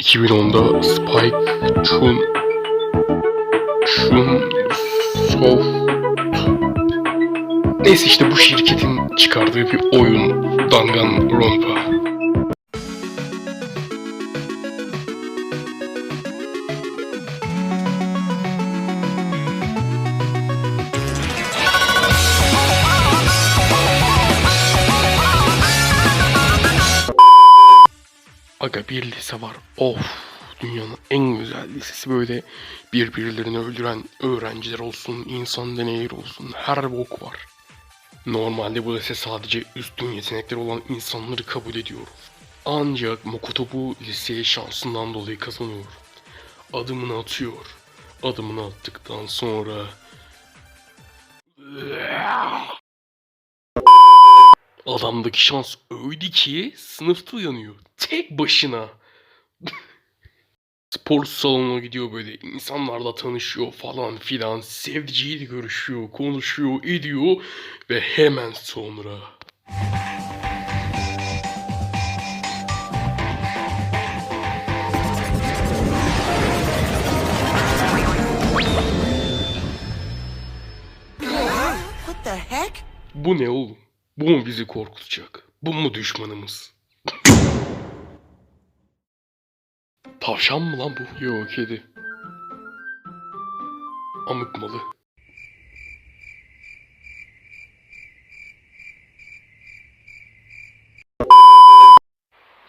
2010'da Spike Chun Chun Soft Neyse işte bu şirketin çıkardığı bir oyun Danganronpa. Aga bir lise var. Of dünyanın en güzel lisesi böyle birbirlerini öldüren öğrenciler olsun, insan deneyleri olsun her bok var. Normalde bu lise sadece üstün yetenekleri olan insanları kabul ediyor. Ancak Makoto bu liseye şansından dolayı kazanıyor. Adımını atıyor. Adımını attıktan sonra... Adamdaki şans öyle ki sınıfta uyanıyor. Tek başına. Spor salonuna gidiyor böyle. insanlarla tanışıyor falan filan. Sevdiceğiyle görüşüyor, konuşuyor, ediyor. Ve hemen sonra... What the heck? Bu ne oğlum? Bu mu bizi korkutacak? Bu mu düşmanımız? Tavşan mı lan bu? Yo kedi. Amık malı.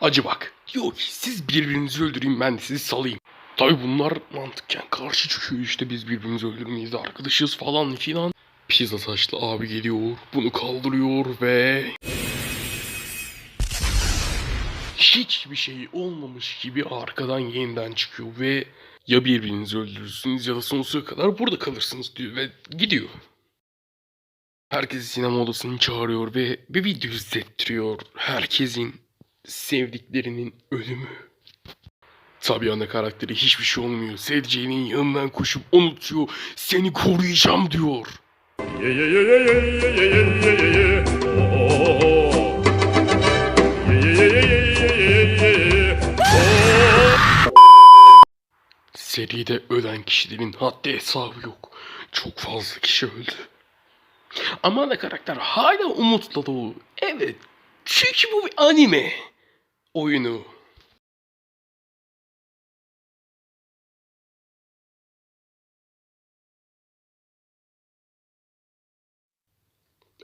Acı bak. Ki siz birbirinizi öldüreyim ben de sizi salayım. Tabi bunlar mantıkken karşı çıkıyor işte biz birbirimizi öldürmeyiz arkadaşız falan filan. Pizza saçlı abi geliyor, bunu kaldırıyor ve... Hiçbir şey olmamış gibi arkadan yeniden çıkıyor ve ya birbirinizi öldürürsünüz ya da sonsuza kadar burada kalırsınız diyor ve gidiyor. Herkesi sinema odasını çağırıyor ve bir video izlettiriyor. Herkesin sevdiklerinin ölümü. Tabii ana karakteri hiçbir şey olmuyor. Sevdiceğinin yanından koşup unutuyor. Seni koruyacağım diyor. Seride ölen kişilerin haddi hesabı yok. Çok fazla kişi öldü. Ama ana karakter hala umutla dolu. Evet. Çünkü bu bir anime oyunu.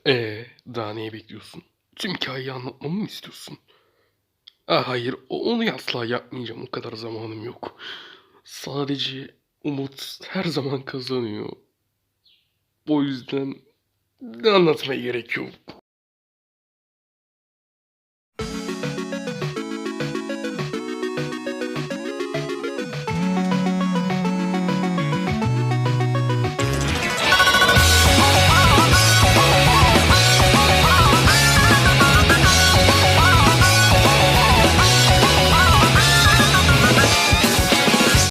Ee, daha neyi bekliyorsun? Tüm hikayeyi anlatmamı mı istiyorsun? Ah hayır, onu asla yapmayacağım. O kadar zamanım yok. Sadece umut her zaman kazanıyor. O yüzden anlatmaya gerek yok.